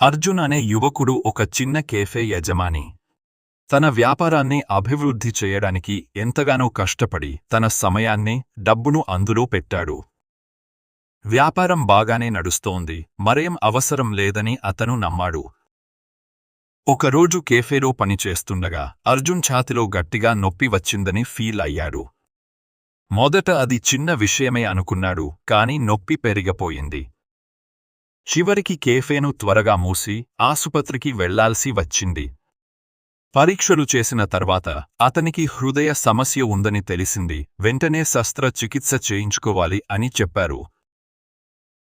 అర్జున్ అనే యువకుడు ఒక చిన్న కేఫే యజమాని. తన వ్యాపారాన్ని అభివృద్ధి చేయడానికి ఎంతగానో కష్టపడి తన సమయాన్ని డబ్బును అందులో పెట్టాడు. వ్యాపారం బాగానే నడుస్తోంది మరేం అవసరం లేదని అతను నమ్మాడు. ఒకరోజు కేఫేలో పనిచేస్తుండగా అర్జున్ ఛాతిలో గట్టిగా నొప్పి వచ్చిందని ఫీల్ అయ్యాడు. మొదట అది చిన్న విషయమే అనుకున్నాడు కాని నొప్పి పెరిగిపోయింది. చివరికి కేఫేను త్వరగా మూసి ఆసుపత్రికి వెళ్ళాల్సి వచ్చింది. పరీక్షలు చేసిన తర్వాత అతనికి హృదయ సమస్య ఉందని తెలిసింది. వెంటనే శస్త్రచికిత్స చేయించుకోవాలి అని చెప్పారు.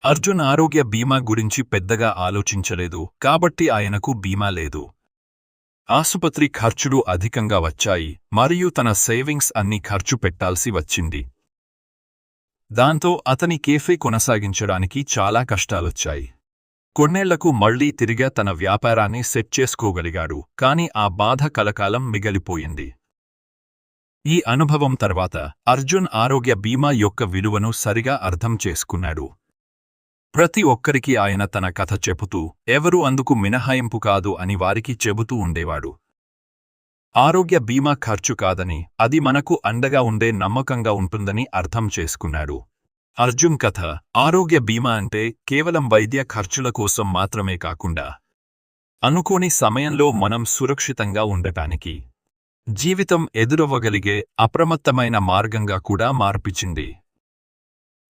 అర్జున్ ఆరోగ్య బీమా గురించి పెద్దగా ఆలోచించలేదు. కాబట్టి ఆయనకు బీమా లేదు. ఆసుపత్రి ఖర్చులు అధికంగా వచ్చాయి. మరియు తన సేవింగ్స్ అన్ని ఖర్చు పెట్టాల్సి వచ్చింది. దాంతో అతని కేఫే కొనసాగించడానికి చాలా కష్టాలొచ్చాయి. కొన్నేళ్ళకు మళ్ళీ తిరిగా తన వ్యాపారాన్ని సెట్ చేసుకోగలిగాడు కాని ఆ బాధ కలకాలం మిగలిపోయింది. ఈ అనుభవం తర్వాత అర్జున్ ఆరోగ్య బీమా యొక్క విలువను సరిగా అర్థం చేసుకున్నాడు. ప్రతి ఒక్కరికి ఆయన తన కథ చెబుతూ ఎవరూ అందుకు మినహాయింపు కాదు అని వారికి చెబుతూ ఉండేవాడు. ఆరోగ్య బీమా ఖర్చు కాదని అది మనకు అండగా ఉండే నమ్మకంగా ఉంటుందని అర్థం చేసుకున్నాడు. అర్జున్ కథ ఆరోగ్య బీమా అంటే కేవలం వైద్య ఖర్చుల కోసం మాత్రమే కాకుండా అనుకోని సమయంలో మనం సురక్షితంగా ఉండటానికి జీవితం ఎదురవ్వగలిగే అప్రమత్తమైన మార్గంగా కూడా మార్పిచింది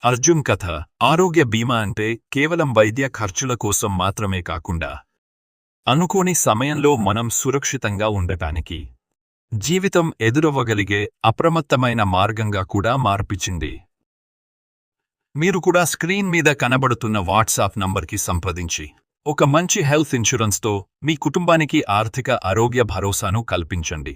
అర్జున్ కథ ఆరోగ్య బీమా అంటే కేవలం వైద్య ఖర్చుల కోసం మాత్రమే కాకుండా అనుకోని సమయంలో మనం సురక్షితంగా ఉండటానికి జీవితం ఎదురవ్వగలిగే అప్రమత్తమైన మార్గంగా కూడా మార్పిచింది మీరు కూడా స్క్రీన్ మీద కనబడుతున్న వాట్సాప్ నంబర్కి సంప్రదించి ఒక మంచి హెల్త్ ఇన్సూరెన్స్తో మీ కుటుంబానికి ఆర్థిక ఆరోగ్య భరోసాను కల్పించండి.